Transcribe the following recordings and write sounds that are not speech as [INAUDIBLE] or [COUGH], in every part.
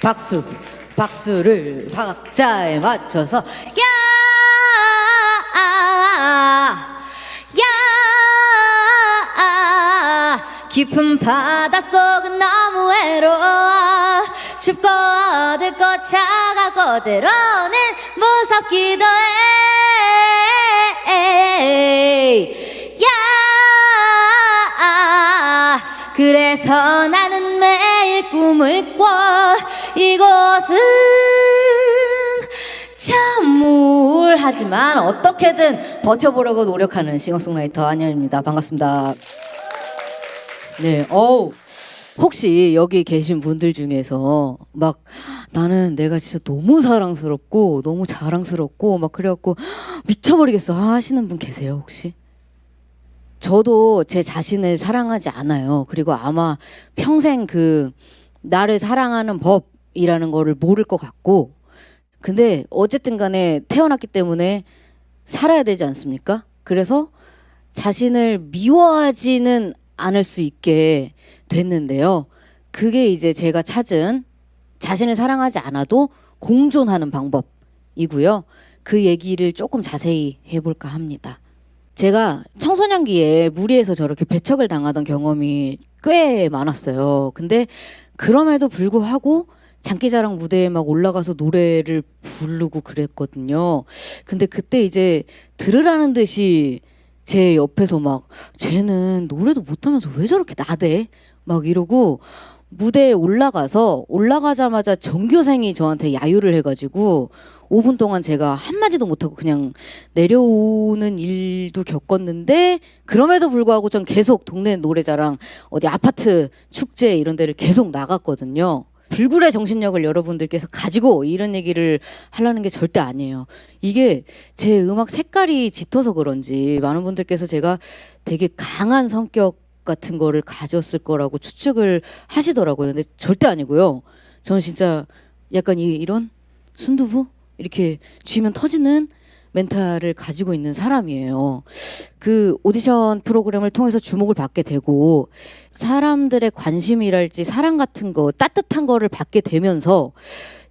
박수 박수를 박자에 맞춰서 야 깊은 바닷속은 너무 외로워. 춥고 어둡고 차갑고 때로는 무섭기도 해. 야, 그래서 나는 매일 꿈을 꿔 이곳은 참 우울하지만 어떻게든 버텨보려고 노력하는 싱어송라이터 안현입니다. 반갑습니다. 네, 어우. 혹시 여기 계신 분들 중에서 막 나는 내가 진짜 너무 사랑스럽고 너무 자랑스럽고 막 그래갖고 미쳐버리겠어 하시는 분 계세요 혹시? 저도 제 자신을 사랑하지 않아요. 그리고 아마 평생 그 나를 사랑하는 법 이라는 거를 모를 것 같고 근데 어쨌든 간에 태어났기 때문에 살아야 되지 않습니까? 그래서 자신을 미워하지는 않을 수 있게 됐는데요. 그게 이제 제가 찾은 자신을 사랑하지 않아도 공존하는 방법이고요. 그 얘기를 조금 자세히 해볼까 합니다. 제가 청소년기에 무리해서 저렇게 배척을 당하던 경험이 꽤 많았어요. 근데 그럼에도 불구하고 장기자랑 무대에 막 올라가서 노래를 부르고 그랬거든요. 근데 그때 이제 들으라는 듯이 제 옆에서 막 쟤는 노래도 못하면서 왜 저렇게 나대? 막 이러고 무대에 올라가서 올라가자마자 전교생이 저한테 야유를 해가지고 5분 동안 제가 한마디도 못하고 그냥 내려오는 일도 겪었는데 그럼에도 불구하고 전 계속 동네 노래자랑 어디 아파트 축제 이런 데를 계속 나갔거든요. 불굴의 정신력을 여러분들께서 가지고 이런 얘기를 하려는 게 절대 아니에요. 이게 제 음악 색깔이 짙어서 그런지 많은 분들께서 제가 되게 강한 성격 같은 거를 가졌을 거라고 추측을 하시더라고요. 근데 절대 아니고요. 저는 진짜 약간 이, 이런 순두부 이렇게 쥐면 터지는 멘탈을 가지고 있는 사람이에요. 그 오디션 프로그램을 통해서 주목을 받게 되고 사람들의 관심이랄지 사랑 같은 거 따뜻한 거를 받게 되면서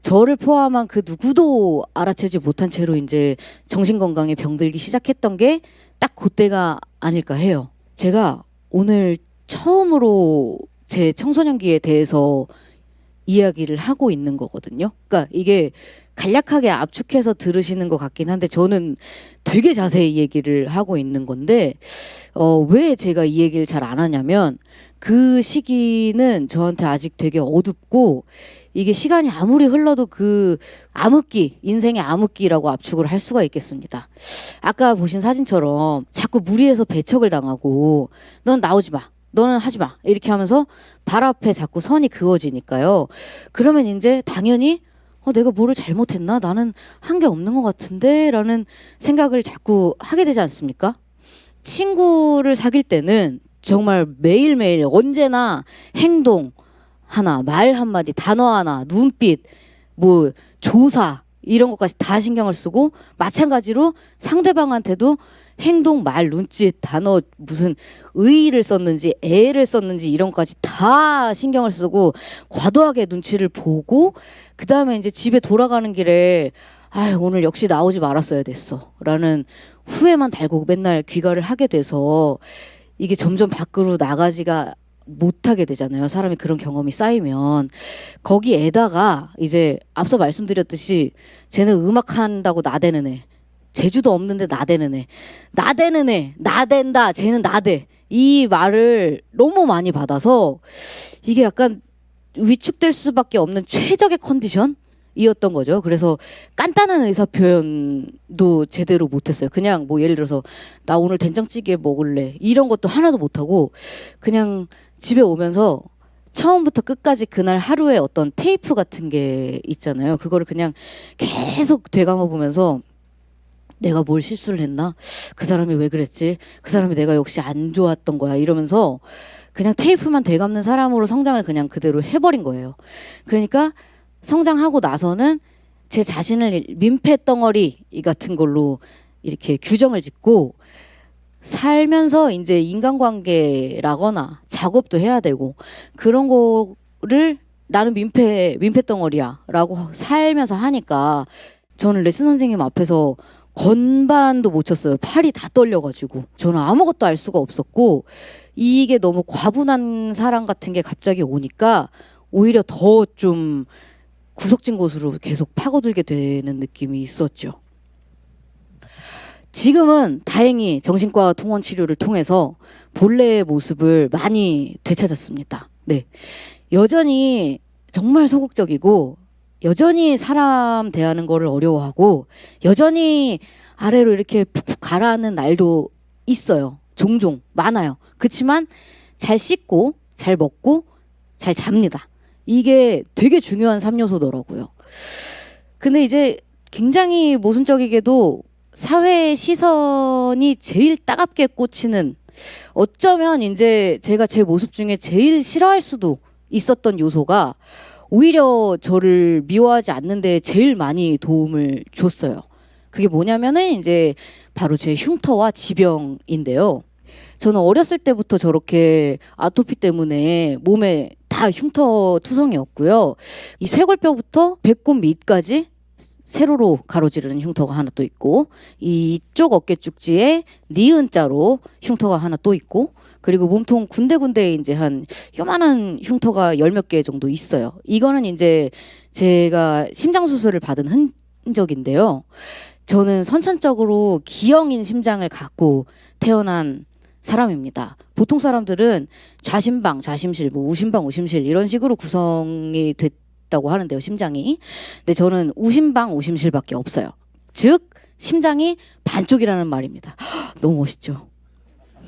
저를 포함한 그 누구도 알아채지 못한 채로 이제 정신 건강에 병들기 시작했던 게 딱 그때가 아닐까 해요. 제가 오늘 처음으로 제 청소년기에 대해서 이야기를 하고 있는 거거든요. 그러니까 이게 간략하게 압축해서 들으시는 것 같긴 한데 저는 되게 자세히 얘기를 하고 있는 건데 어, 왜 제가 이 얘기를 잘 안 하냐면 그 시기는 저한테 아직 되게 어둡고 이게 시간이 아무리 흘러도 그 암흑기, 인생의 암흑기라고 압축을 할 수가 있겠습니다. 아까 보신 사진처럼 자꾸 무리해서 배척을 당하고 넌 나오지 마. 너는 하지 마. 이렇게 하면서 발 앞에 자꾸 선이 그어지니까요. 그러면 이제 당연히 어, 내가 뭐를 잘못했나? 나는 한 게 없는 것 같은데? 라는 생각을 자꾸 하게 되지 않습니까? 친구를 사귈 때는 정말 매일매일 언제나 행동 하나, 말 한마디, 단어 하나, 눈빛, 뭐, 조사, 이런 것까지 다 신경을 쓰고, 마찬가지로 상대방한테도 행동, 말, 눈짓, 단어, 무슨 의의를 썼는지, 애를 썼는지, 이런 것까지 다 신경을 쓰고, 과도하게 눈치를 보고, 그 다음에 이제 집에 돌아가는 길에, 아유, 오늘 역시 나오지 말았어야 됐어. 라는 후회만 달고 맨날 귀가를 하게 돼서, 이게 점점 밖으로 나가지가 못하게 되잖아요. 사람이 그런 경험이 쌓이면 거기에다가 이제 앞서 말씀드렸듯이 쟤는 음악 한다고 나대는 애, 제주도 없는데 나대는 애, 나대는 애, 나댄다, 쟤는 나대 이 말을 너무 많이 받아서 이게 약간 위축될 수밖에 없는 최적의 컨디션. 이었던 거죠. 그래서 간단한 의사 표현도 제대로 못했어요. 그냥 뭐 예를 들어서 나 오늘 된장찌개 먹을래 이런 것도 하나도 못하고 그냥 집에 오면서 처음부터 끝까지 그날 하루에 어떤 테이프 같은 게 있잖아요. 그거를 그냥 계속 되감아 보면서 내가 뭘 실수를 했나? 그 사람이 왜 그랬지? 그 사람이 내가 역시 안 좋았던 거야. 이러면서 그냥 테이프만 되감는 사람으로 성장을 그냥 그대로 해버린 거예요. 그러니까 성장하고 나서는 제 자신을 민폐 덩어리 같은 걸로 이렇게 규정을 짓고 살면서 이제 인간관계라거나 작업도 해야 되고 그런 거를 나는 민폐 민폐 덩어리야라고 살면서 하니까 저는 레슨 선생님 앞에서 건반도 못 쳤어요. 팔이 다 떨려가지고 저는 아무것도 알 수가 없었고 이게 너무 과분한 사랑 같은 게 갑자기 오니까 오히려 더 좀 구석진 곳으로 계속 파고들게 되는 느낌이 있었죠. 지금은 다행히 정신과 통원 치료를 통해서 본래의 모습을 많이 되찾았습니다. 네. 여전히 정말 소극적이고 여전히 사람 대하는 거를 어려워하고 여전히 아래로 이렇게 푹푹 가라앉는 날도 있어요. 종종 많아요. 그렇지만 잘 씻고 잘 먹고 잘 잡니다. 이게 되게 중요한 3요소더라고요. 근데 이제 굉장히 모순적이게도 사회의 시선이 제일 따갑게 꽂히는 어쩌면 이제 제가 제 모습 중에 제일 싫어할 수도 있었던 요소가 오히려 저를 미워하지 않는데 제일 많이 도움을 줬어요. 그게 뭐냐면은 이제 바로 제 흉터와 지병인데요. 저는 어렸을 때부터 저렇게 아토피 때문에 몸에 다 흉터 투성이었고요. 이 쇄골뼈부터 배꼽 밑까지 세로로 가로지르는 흉터가 하나 또 있고 이쪽 어깨 쪽지에 니은 자로 흉터가 하나 또 있고 그리고 몸통 군데군데 이제 한 요만한 흉터가 열 몇 개 정도 있어요. 이거는 이제 제가 심장 수술을 받은 흔적인데요. 저는 선천적으로 기형인 심장을 갖고 태어난 사람입니다. 보통 사람들은 좌심방, 좌심실, 뭐 우심방, 우심실 이런 식으로 구성이 됐 다고 하는데요, 심장이. 근데 저는 우심방, 우심실밖에 없어요. 즉 심장이 반쪽이라는 말입니다. [GASPS] 너무 멋있죠.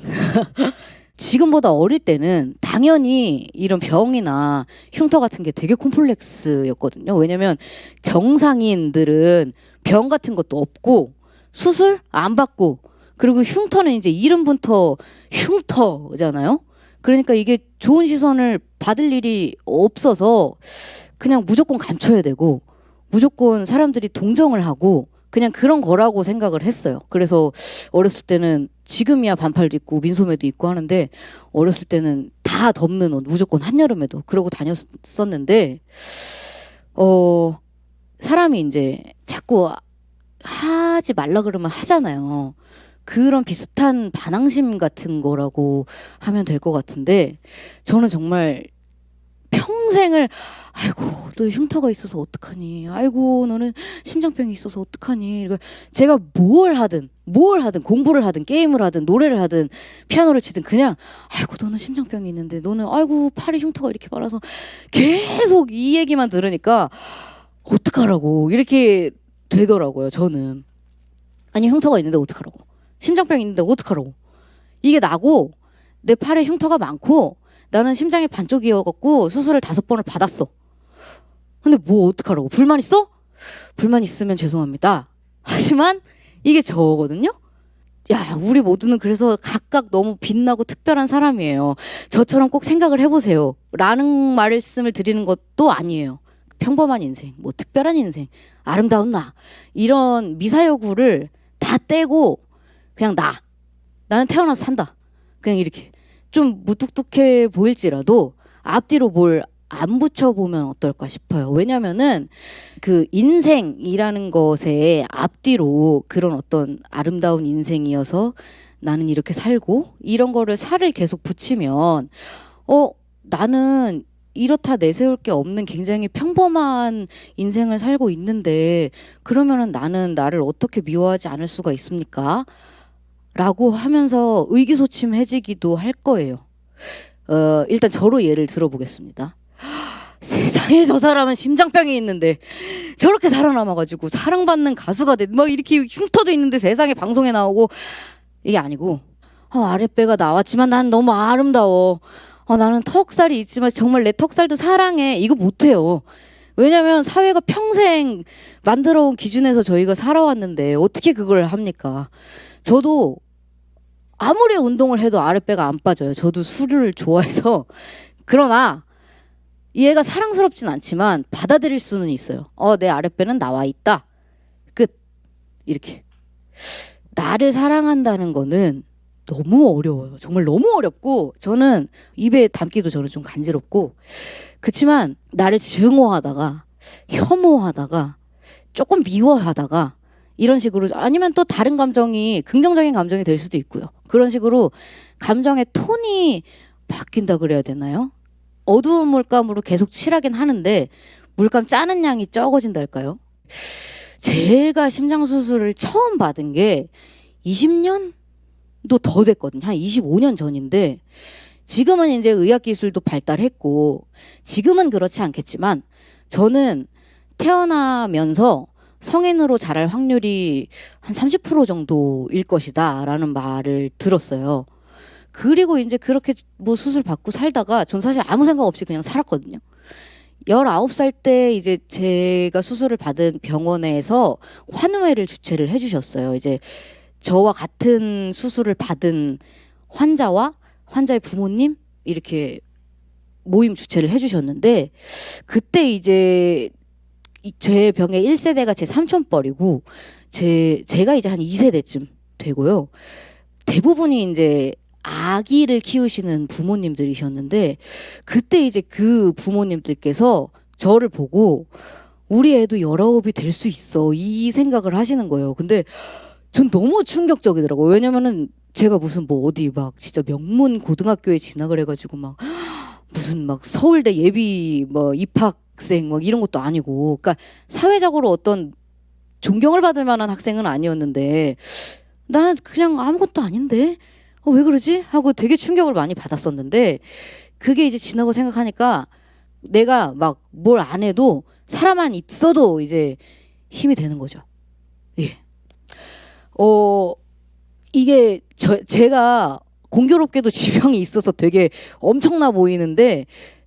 [LAUGHS] 지금보다 어릴 때는 당연히 이런 병이나 흉터 같은 게 되게 콤플렉스였거든요. 왜냐면 정상인들은 병 같은 것도 없고 수술 안 받고 그리고 흉터는 이제 이름부터 흉터잖아요. 그러니까 이게 좋은 시선을 받을 일이 없어서 그냥 무조건 감춰야 되고 무조건 사람들이 동정을 하고 그냥 그런 거라고 생각을 했어요. 그래서 어렸을 때는 지금이야 반팔도 입고 민소매도 입고 하는데 어렸을 때는 다 덮는 옷 무조건 한여름에도 그러고 다녔었는데 어 사람이 이제 자꾸 하지 말라 그러면 하잖아요. 그런 비슷한 반항심 같은 거라고 하면 될 것 같은데 저는 정말 평생을 아이고 너 흉터가 있어서 어떡하니? 아이고 너는 심장병이 있어서 어떡하니? 이거 제가 뭘 하든 뭘 하든 공부를 하든 게임을 하든 노래를 하든 피아노를 치든 그냥 아이고 너는 심장병이 있는데 너는 아이고 팔에 흉터가 이렇게 많아서 계속 이 얘기만 들으니까 어떡하라고? 이렇게 되더라고요 저는. 아니 흉터가 있는데 어떡하라고? 심장병 있는데 어떡하라고? 이게 나고 내 팔에 흉터가 많고 나는 심장이 반쪽이어갖고 수술을 다섯 번을 받았어. 근데 뭐 어떡하라고? 불만 있어? 불만 있으면 죄송합니다. 하지만 이게 저거든요? 야, 우리 모두는 그래서 각각 너무 빛나고 특별한 사람이에요. 저처럼 꼭 생각을 해보세요. 라는 말씀을 드리는 것도 아니에요. 평범한 인생, 뭐 특별한 인생, 아름다운 나. 이런 미사여구를 다 떼고 그냥 나. 나는 태어나서 산다. 그냥 이렇게. 좀 무뚝뚝해 보일지라도 앞뒤로 뭘 안 붙여보면 어떨까 싶어요. 왜냐면은 그 인생이라는 것에 앞뒤로 그런 어떤 아름다운 인생이어서 나는 이렇게 살고 이런 거를 살을 계속 붙이면 어, 나는 이렇다 내세울 게 없는 굉장히 평범한 인생을 살고 있는데 그러면은 나는 나를 어떻게 미워하지 않을 수가 있습니까? 라고 하면서 의기소침해지기도 할 거예요. 어, 일단 저로 예를 들어보겠습니다. 세상에 저 사람은 심장병이 있는데 저렇게 살아남아가지고 사랑받는 가수가 돼. 막 이렇게 흉터도 있는데 세상에 방송에 나오고 이게 아니고 어, 아랫배가 나왔지만 난 너무 아름다워. 어, 나는 턱살이 있지만 정말 내 턱살도 사랑해. 이거 못해요. 왜냐면 사회가 평생 만들어온 기준에서 저희가 살아왔는데 어떻게 그걸 합니까? 저도 아무리 운동을 해도 아랫배가 안 빠져요. 저도 술을 좋아해서 [LAUGHS] 그러나 이 애가 사랑스럽진 않지만 받아들일 수는 있어요. 어, 내 아랫배는 나와 있다. 끝. 이렇게. 나를 사랑한다는 거는 너무 어려워요. 정말 너무 어렵고 저는 입에 담기도 저는 좀 간지럽고 그치만 나를 증오하다가 혐오하다가 조금 미워하다가 이런 식으로 아니면 또 다른 감정이 긍정적인 감정이 될 수도 있고요. 그런 식으로 감정의 톤이 바뀐다 그래야 되나요? 어두운 물감으로 계속 칠하긴 하는데 물감 짜는 양이 적어진달까요? 제가 심장 수술을 처음 받은 게 20년도 더 됐거든요. 한 25년 전인데 지금은 이제 의학 기술도 발달했고 지금은 그렇지 않겠지만 저는 태어나면서 성인으로 자랄 확률이 한 30% 정도일 것이다라는 말을 들었어요. 그리고 이제 그렇게 뭐 수술 받고 살다가 전 사실 아무 생각 없이 그냥 살았거든요. 19살 때 이제 제가 수술을 받은 병원에서 환우회를 주최를 해주셨어요. 이제 저와 같은 수술을 받은 환자와 환자의 부모님 이렇게 모임 주최를 해주셨는데 그때 이제 이- 제 병의 1세대가 제 삼촌뻘이고 제 제가 이제 한 2세대쯤 되고요. 대부분이 이제 아기를 키우시는 부모님들이셨는데 그때 이제 그 부모님들께서 저를 보고 우리 애도 열아홉이 될 수 있어 이 생각을 하시는 거예요. 근데 전 너무 충격적이더라고요. 왜냐면은 제가 무슨 뭐 어디 막 진짜 명문 고등학교에 진학을 해가지고 막 무슨 막 서울대 예비 뭐 입학생 막 이런 것도 아니고 그러니까 사회적으로 어떤 존경을 받을 만한 학생은 아니었는데 나는 그냥 아무것도 아닌데 어, 왜 그러지? 하고 되게 충격을 많이 받았었는데 그게 이제 지나고 생각하니까 내가 막 뭘 안 해도 사람만 있어도 이제 힘이 되는 거죠. 예. 어, 이게 저, 제가 공교롭게도 [LAUGHS] 지병이 있어서 되게 엄청나 보이는데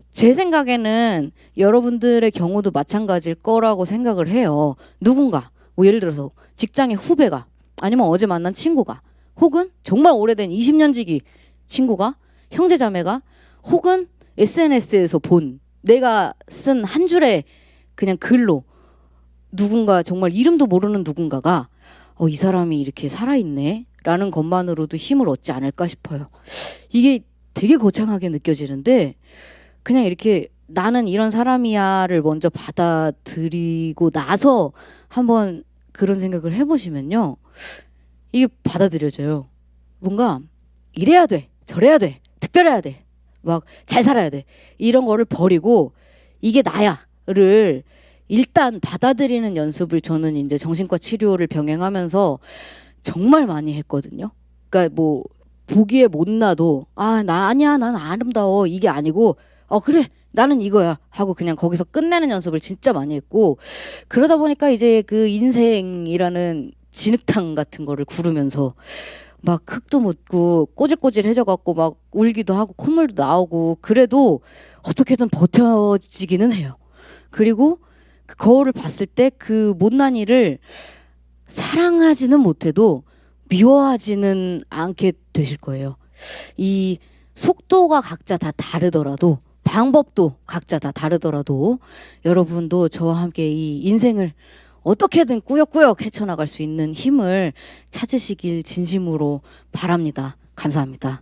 제 생각에는 여러분들의 경우도 마찬가지일 거라고 생각을 해요. 누군가, 뭐 예를 들어서 직장의 후배가 아니면 어제 만난 친구가 혹은 정말 오래된 20년 지기 친구가 형제 자매가 혹은 SNS에서 본 내가 쓴 한 줄의 그냥 글로 누군가 정말 이름도 모르는 누군가가 어, 이 사람이 이렇게 살아있네 라는 것만으로도 힘을 얻지 않을까 싶어요. 이게 되게 거창하게 느껴지는데 그냥 이렇게 나는 이런 사람이야를 먼저 받아들이고 나서 한번 그런 생각을 해보시면요. 이게 받아들여져요. 뭔가 이래야 돼, 저래야 돼, 특별해야 돼, 막 잘 살아야 돼 이런 거를 버리고 이게 나야를 일단 받아들이는 연습을 저는 이제 정신과 치료를 병행하면서 정말 많이 했거든요. 그러니까 뭐 보기에 못나도 아 나 아니야 난 아름다워 이게 아니고 어 그래 나는 이거야 하고 그냥 거기서 끝내는 연습을 진짜 많이 했고 그러다 보니까 이제 그 인생이라는 진흙탕 같은 거를 구르면서 막 흙도 묻고 꼬질꼬질해져 갖고 막 울기도 하고 콧물도 나오고 그래도 어떻게든 버텨지기는 해요. 그리고 그 거울을 봤을 때 그 못난 일을 사랑하지는 못해도 미워하지는 않게 되실 거예요. 이 속도가 각자 다 다르더라도 방법도 각자 다 다르더라도 여러분도 저와 함께 이 인생을 어떻게든 꾸역꾸역 헤쳐나갈 수 있는 힘을 찾으시길 진심으로 바랍니다. 감사합니다.